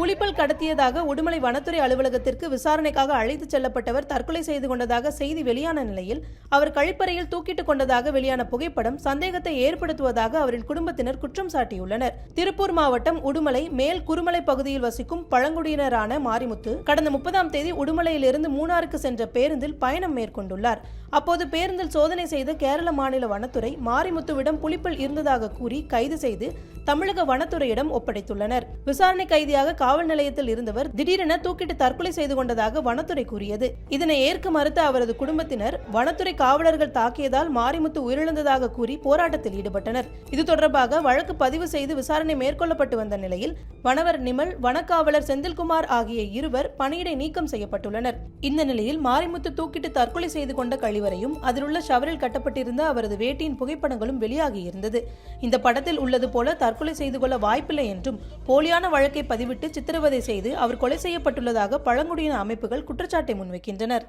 புலிப்பல் கடத்தியதாக உடுமலை வனத்துறை அலுவலகத்திற்கு விசாரணைக்காக அழைத்துச் செல்லப்பட்டவர் தற்கொலை செய்து கொண்டதாக செய்தி வெளியான நிலையில் அவர் கழிப்பறையில் தூக்கிட்டுக் கொண்டதாக வெளியான புகைப்படம் சந்தேகத்தை ஏற்படுத்துவதாக அவரின் குடும்பத்தினர் குற்றம் சாட்டியுள்ளனர். திருப்பூர் மாவட்டம் உடுமலை மேல் குருமலை பகுதியில் வசிக்கும் பழங்குடியினரான மாரிமுத்து கடந்த முப்பதாம் தேதி உடுமலையிலிருந்து மூணாருக்கு சென்ற பேருந்தில் பயணம் மேற்கொண்டுள்ளார். அப்போது பேருந்தில் சோதனை செய்த கேரள மாநில வனத்துறை மாரிமுத்துவிடம் புலிப்பல் இருந்ததாக கூறி கைது செய்து தமிழக வனத்துறையிடம் ஒப்படைத்துள்ளனர். விசாரணை கைதியாக காவல் நிலையத்தில் இருந்தவர் திடீரென தூக்கிட்டு தற்கொலை செய்து கொண்டதாக வனத்துறை கூறியது. இதனை ஏற்க மறுத்த அவரது குடும்பத்தினர் வனத்துறை காவலர்கள் தாக்கியதால் மாரிமுத்து உயிரிழந்ததாக கூறி போராட்டத்தில் ஈடுபட்டனர். இது தொடர்பாக வழக்கு பதிவு செய்து விசாரணை மேற்கொள்ளப்பட்டு வந்த நிலையில் வனவர் நிமல் வனக்காவலர் செந்தில்குமார் ஆகிய இருவர் பணியிடை நீக்கம் செய்யப்பட்டுள்ளனர். இந்த நிலையில் மாரிமுத்து தூக்கிட்டு தற்கொலை செய்து கொண்ட கழிவறையும் அதில் உள்ள ஷவரில் கட்டப்பட்டிருந்த அவரது வேட்டியின் புகைப்படங்களும் வெளியாகியிருந்தது. இந்த படத்தில் உள்ளது போல தற்கொலை செய்து கொள்ள வாய்ப்பில்லை என்றும் போலியான வழக்கை பதிவிட்டு சித்திரவதை செய்து அவர் கொலை செய்யப்பட்டுள்ளதாக பழங்குடியின அமைப்புகள் குற்றச்சாட்டை முன்வைக்கின்றனர்.